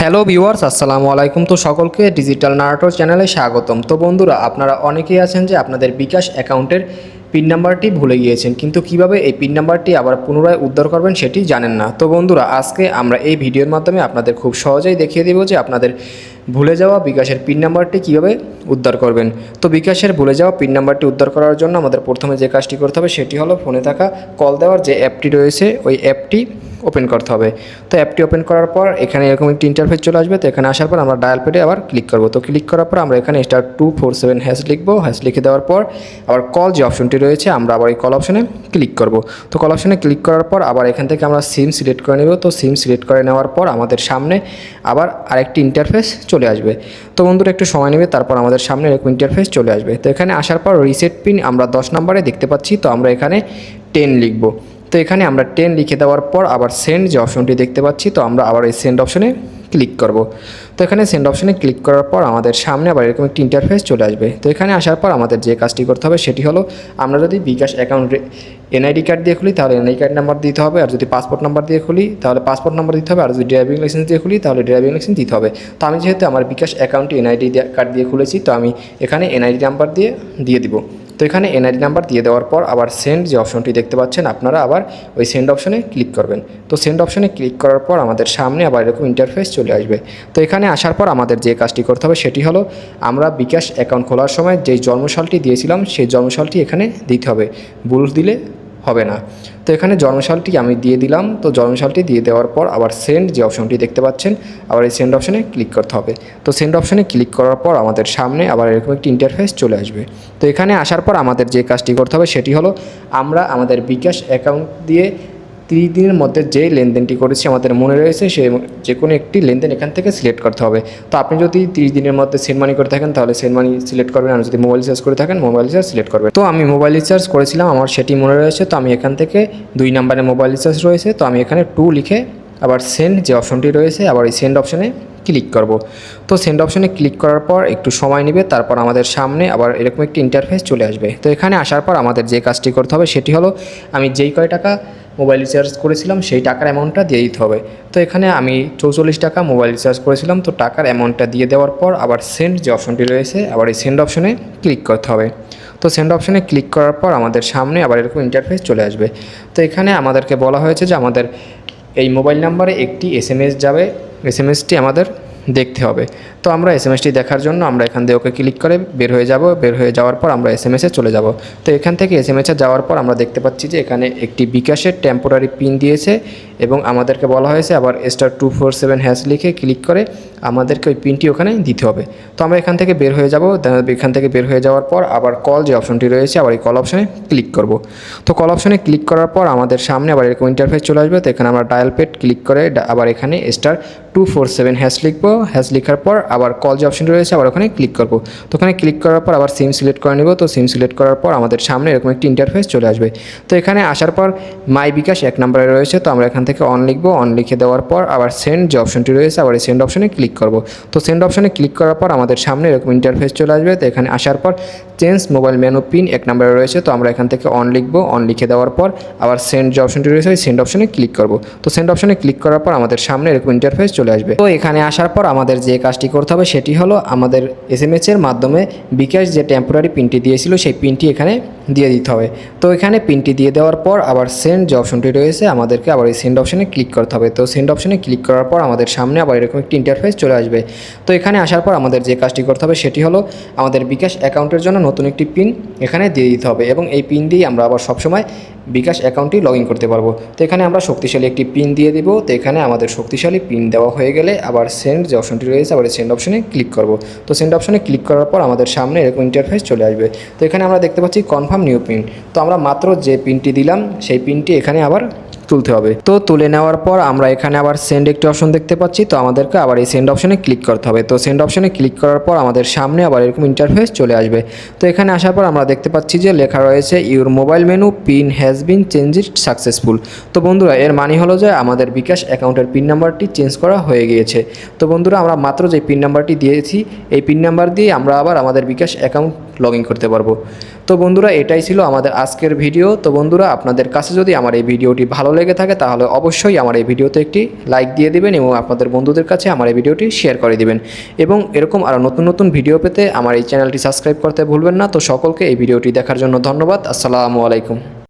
Hello viewers, আসসালামু আলাইকুম। তো সকলকে ডিজিটাল নারাটোর চ্যানেলে স্বাগতম। তো বন্ধুরা, আপনারা অনেকেই আছেন যে আপনাদের বিকাশ অ্যাকাউন্টের পিন নাম্বারটি ভুলে গিয়েছেন, কিন্তু কীভাবে এই পিন নাম্বারটি আবার পুনরায় উদ্ধার করবেন সেটি জানেন না। তো বন্ধুরা, আজকে আমরা এই ভিডিওর মাধ্যমে আপনাদের খুব সহজেই দেখিয়ে দেবো যে আপনাদের ভুলে যাওয়া বিকাশের পিন নাম্বারটি কীভাবে উদ্ধার করবেন। তো বিকাশের ভুলে যাওয়া পিন নাম্বারটি উদ্ধার করার জন্য আমাদের প্রথমে যে কাজটি করতে হবে সেটি হলো ফোনে থাকা কল দেওয়ার যে অ্যাপটি রয়েছে, ওই অ্যাপটি ওপেন করতে হবে। তো অ্যাপটি ওপেন করার পর এখানে এরকম একটি ইন্টারফেস চলে আসবে। তো এখানে আসার পর আমরা ডায়াল পেডে আবার ক্লিক করব। তো ক্লিক করার পর আমরা এখানে star two four seven hash লিখব। হ্যাশ লিখে দেওয়ার পর আবার কল যে অপশনটি রয়েছে, আমরা আবার এই কল অপশনে ক্লিক করব। তো কল অপশনে ক্লিক করার পর আবার এখান থেকে আমরা সিম সিলেক্ট করে নেব। তো সিম সিলেক্ট করে নেওয়ার পর আমাদের সামনে আবার আরেকটি ইন্টারফেস চলে আসবে। তো বন্ধুরা একটু সময় নেবে, তারপর আমাদের সামনে এরকম ইন্টারফেস চলে আসবে। তো এখানে আসার পর রিসেট পিন আমরা দশ নম্বরে দেখতে পাচ্ছি। তো আমরা এখানে টেন লিখব। তো এখানে আমরা টেন লিখে দেওয়ার পর আবার সেন্ড যে অপশনটি দেখতে পাচ্ছি, তো আমরা আবার এই সেন্ড অপশনে ক্লিক করব। তো এখানে সেন্ড অপশনে ক্লিক করার পর আমাদের সামনে আবার এরকম একটি ইন্টারফেস চলে আসবে। তো এখানে আসার পর আমাদের যে কাজটি করতে হবে সেটি হলো, আমরা যদি বিকাশ অ্যাকাউন্টে এনআইডি কার্ড দিয়ে খুলি, তাহলে এনআইডি কার্ড নাম্বার দিতে হবে। আর যদি পাসপোর্ট নাম্বার দিয়ে খুলি, তাহলে পাসপোর্ট নাম্বার দিতে হবে। আর যদি ড্রাইভিং লাইসেন্স দিয়ে খুলি, তাহলে ড্রাইভিং লাইসেন্স দিতে হবে। তো আমি যেহেতু আমার বিকাশ অ্যাকাউন্টে এনআইডি কার্ড দিয়ে খুলেছি, তো আমি এখানে এনআইডি নাম্বার দিয়ে দিয়ে দিব। তো এখানে এনআইডি নাম্বার দিয়ে দেওয়ার পর আবার সেন্ড যে অপশনটি দেখতে পাচ্ছেন, আপনারা আবার ওই সেন্ড অপশনে ক্লিক করবেন। তো সেন্ড অপশনে ক্লিক করার পর আমাদের সামনে আবার এরকম ইন্টারফেস চলে আসবে। তো এখানে আসার পর আমাদের যে কাজটি করতে হবে সেটি হলো, আমরা বিকাশ অ্যাকাউন্ট খোলার সময় যেই জন্মসালটি দিয়েছিলাম, সেই জন্মসালটি এখানে দিতে হবে। ভুল দিলে হবে না। তো এখানে জন্মসালটি আমি দিয়ে দিলাম। তো জন্মসালটি দিয়ে দেওয়ার পর আবার সেন্ড যে অপশনটি দেখতে পাচ্ছেন, আবার এই সেন্ড অপশনে ক্লিক করতে হবে। তো সেন্ড অপশনে ক্লিক করার পর আমাদের সামনে আবার এরকম একটি ইন্টারফেস চলে আসবে। তো এখানে আসার পর আমাদের যে কাজটি করতে হবে সেটি হলো, আমরা আমাদের বিকাশ অ্যাকাউন্ট দিয়ে তিরিশ দিনের মধ্যে যে লেনদেনটি করেছি আমাদের মনে রয়েছে, সে যে কোনো একটি লেনদেন এখান থেকে সিলেক্ট করতে হবে। তো আপনি যদি তিরিশ দিনের মধ্যে সেন্ড মানি করে থাকেন, তাহলে সেন্ড মানি সিলেক্ট করবেন। আর যদি মোবাইল রিচার্জ করে থাকেন, মোবাইল রিচার্জ সিলেক্ট করবেন। তো আমি মোবাইল রিচার্জ করেছিলাম, আমার সেটি মনে রয়েছে। তো আমি এখান থেকে দুই নাম্বারে মোবাইল রিচার্জ রয়েছে। তো আমি এখানে টু লিখে আবার সেন্ড যে অপশনটি রয়েছে, আবার এই সেন্ড অপশনে ক্লিক করব। তো সেন্ড অপশনে ক্লিক করার পর একটু সময় নেবে, তারপর আমাদের সামনে আবার এরকম একটি ইন্টারফেস চলে আসবে। তো এখানে আসার পর আমাদের যে কাজটি করতে হবে, সেটি হলো আমি যেই কয় টাকা মোবাইল রিচার্জ করেছিলাম, সেই টাকার অ্যামাউন্টটা দিয়ে দিতে হবে। তো এখানে আমি চৌচল্লিশ টাকা মোবাইল রিচার্জ করেছিলাম, তো টাকার অ্যামাউন্টটা দিয়ে দেওয়ার পর আবার সেন্ড যে অপশনটি রয়েছে, আবার এই সেন্ড অপশনে ক্লিক করতে হবে। তো সেন্ড অপশনে ক্লিক করার পর আমাদের সামনে আবার এরকম ইন্টারফেস চলে আসবে। তো এখানে আমাদেরকে বলা হয়েছে যে আমাদের এই মোবাইল নাম্বারে একটি এস যাবে। এস আমাদের দেখতে হবে। তো আমরা এস এম এসটি দেখার জন্য আমরা এখান থেকে ওকে ক্লিক করে বের হয়ে যাব। বের হয়ে যাওয়ার পর আমরা এস এম এসে চলে যাব। তো এখান থেকে এস এম এসে যাওয়ার পর আমরা দেখতে পাচ্ছি যে এখানে একটি বিকাশের টেম্পোরারি পিন দিয়েছে এবং আমাদেরকে বলা হয়েছে আবার star two four seven hash লিখে ক্লিক করে আমাদেরকে ওই পিনটি ওখানে দিতে হবে। তো আমরা এখান থেকে বের হয়ে যাব। এখান থেকে বের হয়ে যাওয়ার পর আবার কল যে অপশনটি রয়েছে আবার এই কল অপশনে ক্লিক করব। তো কল অপশনে ক্লিক করার পর আমাদের সামনে আবার এরকম ইন্টারফেস চলে আসবে। তো এখানে আমরা ডায়াল পেড ক্লিক করে আবার এখানে star two four seven hash লিখব। হ্যাশ লেখার পর আবার কল যে অপশনটি রয়েছে, আবার ওখানে ক্লিক করব। তো ওখানে ক্লিক করার পর আবার সিম সিলেক্ট করে নেব। তো সিম সিলেক্ট করার পর আমাদের সামনে এরকম একটি ইন্টারফেস চলে আসবে। তো এখানে আসার পর মাই বিকাশ এক নম্বরে রয়েছে। তো আমরা এখান থেকে অন লিখব। অন লিখে দেওয়ার পর আবার সেন্ড যে অপশনটি রয়েছে, আবার এই সেন্ড অপশনে ক্লিক করব। তো সেন্ড অপশনে ক্লিক করার পর আমাদের সামনে এরকম ইন্টারফেস চলে আসবে। তো এখানে আসার পর চেঞ্জ মোবাইল মেনু পিন এক নম্বরে রয়েছে। তো আমরা এখান থেকে অন লিখব। অন লিখে দেওয়ার পর আবার সেন্ড যে অপশনটি রয়েছে, ওই সেন্ড অপশনে ক্লিক করব। তো সেন্ড অপশনে ক্লিক করার পর আমাদের সামনে এরকম ইন্টারফেস চলে আসবে। তো এখানে আসার পর আমাদের যে কাজটি করতে হবে সেটি হলো আমাদের এস মাধ্যমে বিকাশ যে টেম্পোরারি পিনটি দিয়েছিল, সেই পিনটি এখানে দিয়ে দিতে হবে। তো এখানে পিনটি দিয়ে দেওয়ার পর আবার সেন্ড যে অপশনটি রয়েছে, আমাদেরকে আবার এই সেন্ড অপশনে ক্লিক করতে হবে। তো সেন্ড অপশনে ক্লিক করার পর আমাদের সামনে আবার এরকম একটি ইন্টারফেস চলে আসবে। তো এখানে আসার পর আমাদের যে কাজটি করতে হবে সেটি হলো আমাদের বিকাশ অ্যাকাউন্টের জন্য নতুন একটি পিন এখানে দিয়ে দিতে হবে এবং এই পিন দিয়ে আমরা আবার সবসময় বিকাশ অ্যাকাউন্টটি লগ ইন করতে পারব। তো এখানে আমরা শক্তিশালী একটি পিন দিয়ে দিব। তো এখানে আমাদের শক্তিশালী পিন দেওয়া হয়ে গেলে আবার সেন্ড যে অপশনটি রয়েছে, আবার সেন্ড অপশনে ক্লিক করব। তো সেন্ড অপশনে ক্লিক করার পর আমাদের সামনে এরকম ইন্টারফেস চলে আসবে। তো এখানে আমরা দেখতে পাচ্ছি কনফার্ম নিউ পিন তো আমরা মাত্র যে পিনটি দিলাম, সেই পিনটি এখানে আবার তুলতে হবে। তো তুলে নেওয়ার পর আমরা এখানে আবার সেন্ড একটি অপশন দেখতে পাচ্ছি। তো আমাদেরকে আবার এই সেন্ড অপশনে ক্লিক করতে হবে। তো সেন্ড অপশনে ক্লিক করার পর আমাদের সামনে আবার এরকম ইন্টারফেস চলে আসবে। তো এখানে আসার পর আমরা দেখতে পাচ্ছি যে লেখা রয়েছে your mobile menu pin has been changed successful তো বন্ধুরা, এর মানে হলো যে আমাদের বিকাশ অ্যাকাউন্টের পিন নাম্বারটি চেঞ্জ করা হয়ে গিয়েছে। তো বন্ধুরা, আমরা মাত্র যে পিন নাম্বারটি দিয়েছি, এই পিন নাম্বার দিয়ে আমরা আবার আমাদের বিকাশ অ্যাকাউন্ট লগ করতে পারব। তো বন্ধুরা, এটাই ছিল আমাদের আজকের ভিডিও তো বন্ধুরা, আপনাদের কাছে যদি আমার এই ভিডিওটি ভালো লেগে থাকে, তাহলে অবশ্যই আমার এই ভিডিওতে একটি লাইক দিয়ে দিবেন এবং আপনাদের বন্ধুদের কাছে আমার এই ভিডিওটি শেয়ার করে দিবেন। এবং এরকম আরও নতুন নতুন ভিডিও পেতে আমার এই চ্যানেলটি সাবস্ক্রাইব করতে ভুলবেন না। তো সকলকে এই ভিডিওটি দেখার জন্য ধন্যবাদ। আসসালামু আলাইকুম।